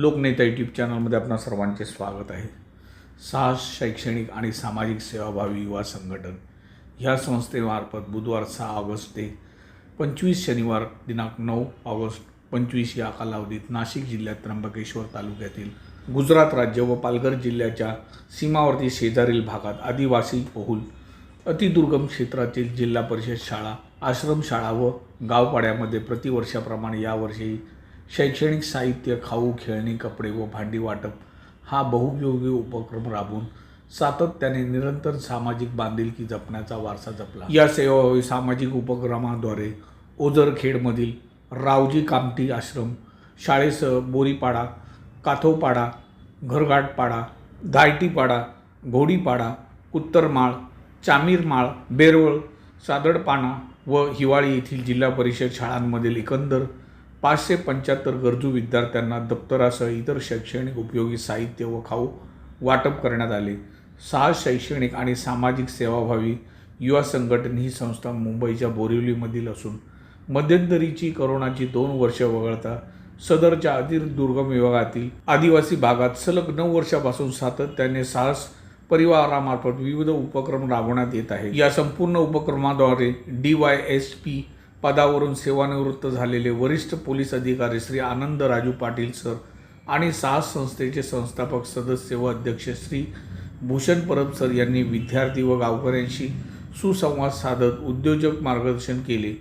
लोकनेता YouTube चॅनलमध्ये आपणा सर्वांचे स्वागत आहे. साहस शैक्षणिक आणि सामाजिक सेवाभावी युवा संघटन ह्या संस्थेमार्फत बुधवार सहा ऑगस्ट ते पंचवीस शनिवार दिनांक नऊ ऑगस्ट पंचवीस या कालावधीत नाशिक जिल्ह्यात त्र्यंबकेश्वर तालुक्यातील गुजरात राज्य व पालघर जिल्ह्याच्या सीमावर्ती शेजारील भागात आदिवासी बहुल अतिदुर्गम क्षेत्रातील जिल्हा परिषद शाळा आश्रमशाळा व गावपाड्यामध्ये प्रतिवर्षाप्रमाणे यावर्षी शैक्षणिक साहित्य खाऊ खेळणी कपडे व भांडी वाटप हा बहुपयोगी उपक्रम राबवून सातत्याने निरंतर सामाजिक बांधिलकी जपण्याचा वारसा जपला. या सेवा सामाजिक उपक्रमाद्वारे ओझरखेडमधील रावजी कामठी आश्रम शाळेसह बोरीपाडा काथोपाडा घरगाटपाडा धायटीपाडा घोडीपाडा उत्तरमाळ चामीरमाळ बेरवळ सादडपाना व हिवाळी येथील जिल्हा परिषद शाळांमधील एकंदर पाचशे पंच्याहत्तर गरजू विद्यार्थ्यांना दप्तरासह इतर शैक्षणिक उपयोगी साहित्य व खाऊ वाटप करण्यात आले. सहा शैक्षणिक आणि सामाजिक सेवाभावी युवा संघटन ही संस्था मुंबईच्या बोरिवलीमधील असून मध्यंतरीची करोनाची दोन वर्ष वगळता सदरच्या अतिदुर्गम विभागातील आदिवासी भागात सलग नऊ वर्षापासून सातत्याने साहस परिवारामार्फत विविध उपक्रम राबवण्यात येत आहे या संपूर्ण उपक्रमाद्वारे डी वाय एस पी पदावरून सेवानिवृत्त झालेले वरिष्ठ पोलीस अधिकारी श्री आनंद राजू पाटील सर आणि साहस संस्थेचे संस्थापक सदस्य व अध्यक्ष श्री भूषण परब सर यांनी विद्यार्थी व गावकऱ्यांशी सुसंवाद साधत उद्योजक मार्गदर्शन केले.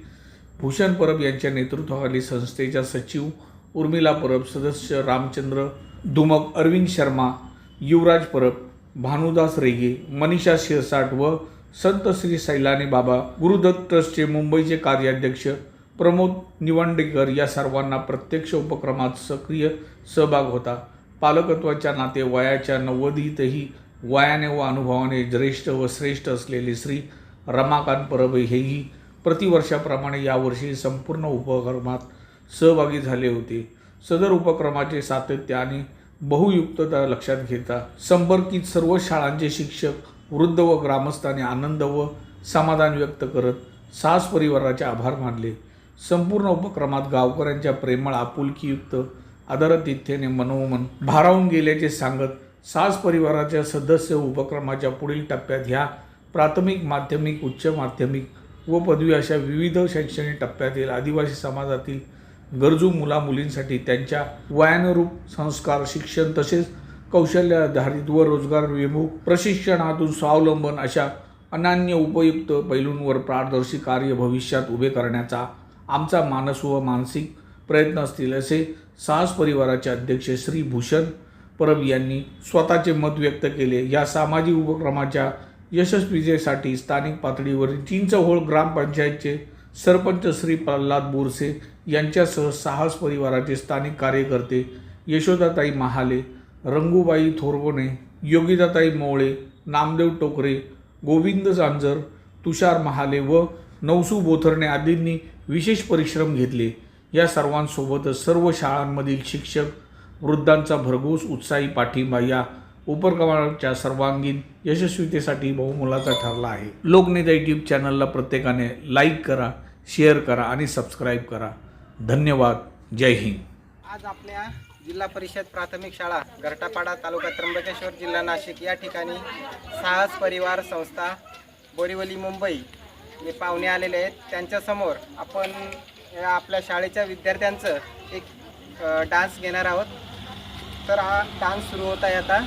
भूषण परब यांच्या नेतृत्वाखाली संस्थेच्या सचिव उर्मिला परब सदस्य रामचंद्र दुमक अरविंद शर्मा युवराज परब भानुदास रेगे मनीषा शिरसाट व संत श्री सैलानी बाबा गुरुदत्त ट्रस्टचे मुंबईचे कार्याध्यक्ष प्रमोद निवंडेकर या सर्वांना प्रत्यक्ष उपक्रमात सक्रिय सहभाग होता. पालकत्वाच्या नाते वयाच्या नव्वदीतही वयाने व अनुभवाने ज्येष्ठ व श्रेष्ठ असलेले श्री रमाकांत परब हेही प्रतिवर्षाप्रमाणे यावर्षी संपूर्ण उपक्रमात सहभागी झाले होते. सदर उपक्रमाचे सातत्य आणि बहुयुक्तता लक्षात घेता संपर्कित सर्व शाळांचे शिक्षक वृद्ध व ग्रामस्थांनी आनंद व समाधान व्यक्त करत सास परिवाराचे आभार मानले. संपूर्ण उपक्रमात गावकऱ्यांच्या प्रेमळ आपुलकीयुक्त आदरातिथ्याने मनोमन भारावून गेल्याचे सांगत सास परिवाराच्या सदस्य उपक्रमाच्या पुढील टप्प्यात ह्या प्राथमिक माध्यमिक उच्च माध्यमिक व पदवी अशा विविध शैक्षणिक टप्प्यातील आदिवासी समाजातील गरजू मुलामुलींसाठी त्यांच्या वयानुरूप संस्कार शिक्षण तसेच कौशल्याधारित व रोजगार विमुख प्रशिक्षणातून स्वावलंबन अशा अनान्य उपयुक्त पैलूंवर पारदर्शी कार्य भविष्यात उभे करण्याचा आमचा मानस व मानसिक प्रयत्न असतील असे साहस परिवाराचे अध्यक्ष श्री भूषण परब यांनी स्वतःचे मत व्यक्त केले. या सामाजिक उपक्रमाच्या यशस्वीतेसाठी स्थानिक पातळीवरील चिंचहोळ ग्रामपंचायतचे सरपंच श्री प्रल्हाद बोरसे यांच्यासह साहस परिवाराचे स्थानिक कार्यकर्ते यशोदाताई महाले रंगूबाई थोरवणे योगिताताई मोळे नामदेव टोकरे गोविंद जांजर तुषार महाले व नवसू बोथरणे आदींनी विशेष परिश्रम घेतले. या सर्वांसोबतच सर्व शाळांमधील शिक्षक वृद्धांचा भरघोस उत्साही पाठिंबा या उपक्रमाच्या सर्वांगीण यशस्वीतेसाठी बहुमोलाचा ठरला आहे. लोकनेता यूट्यूब चॅनलला प्रत्येकाने लाईक करा शेअर करा आणि सबस्क्राईब करा. धन्यवाद. जय हिंद. आज आपल्या जिल्हा परिषद प्राथमिक शाळा घरटापाडा तालुका त्र्यंबकेश्वर जिल्हा नाशिक. या ठिकाणी साहस परिवार संस्था बोरीवली मुंबई हे पाहुणे आलेले आहेत. त्यांच्यासमोर आपण या आपल्या शाळेच्या विद्यार्थ्यांचं एक डान्स घेणार आहोत. तर हा डान्स सुरू होत आहे आता.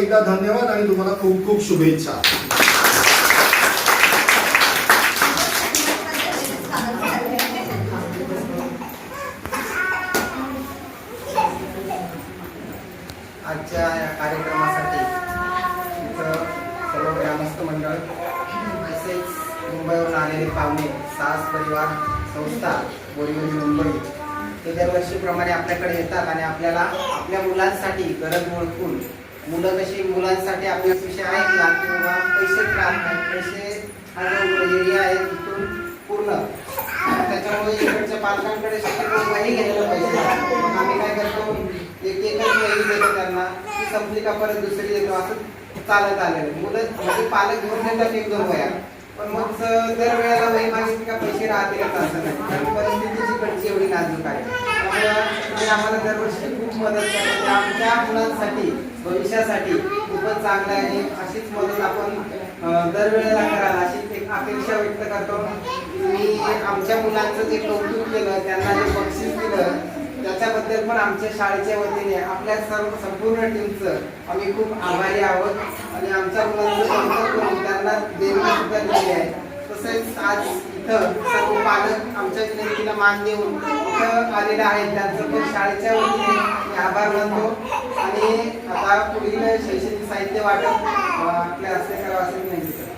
एकदा धन्यवाद आणि तुम्हाला खूप खूप शुभेच्छा. आजच्या या कार्यक्रमासाठी इथं सर्व ग्रामस्थ मंडळ तसेच मुंबईवरून आलेले पाहुणे सास परिवार संस्था बोरीवली मुंबई ते दरवर्षीप्रमाणे आपल्याकडे येतात आणि आपल्याला आपल्या मुलांसाठी गरज ओळखून मुलं कशी मुलांसाठी आपले विषय ऐकला किंवा पैसे त्रास नाही पैसे हा जो एरिया आहे तिथून पूर्ण. त्याच्यामुळे इकडच्या पालकांकडे शक्यतो वही घ्यायला पाहिजे. मग आम्ही काय करतो एक एकच वही देतो त्यांना ती संपली का परत दुसरी देतो असं चालत आलेलं. मुलं म्हणजे पालक घेऊन देतात एक दोन वया पण मग दर वेळेला वही मागितली का पैसे राहतीलच असं नाही. कारण परिस्थितीची कडची एवढी नाजूक आहे. त्यामुळे आम्हाला दरवर्षी खूप मदत करते म्हणजे आमच्या मुलांसाठी भविष्यासाठी खूपच चांगलं आहे. अशीच मदत आपण दरवेळेला कराल अशी एक अपेक्षा व्यक्त करतो. मी आमच्या मुलांचं जे कौतुक केलं त्यांना जे बक्षीस दिलं त्याच्याबद्दल पण आमच्या शाळेच्या वतीने आपल्या सर्व संपूर्ण टीमचं आम्ही खूप आभारी आहोत. आणि आमच्या मुलांचं करून त्यांना देणगी सुद्धा दिली आहे. तसेच आज इथं सर्व पालक आमच्या विनंतीला मान देऊन इथं आलेलं आहे त्यांचं पण शाळेच्या वतीने आभार मानतो. आणि आता पुढील शैक्षणिक साहित्य वाटप आपल्या हस्ते करावं असं विनंती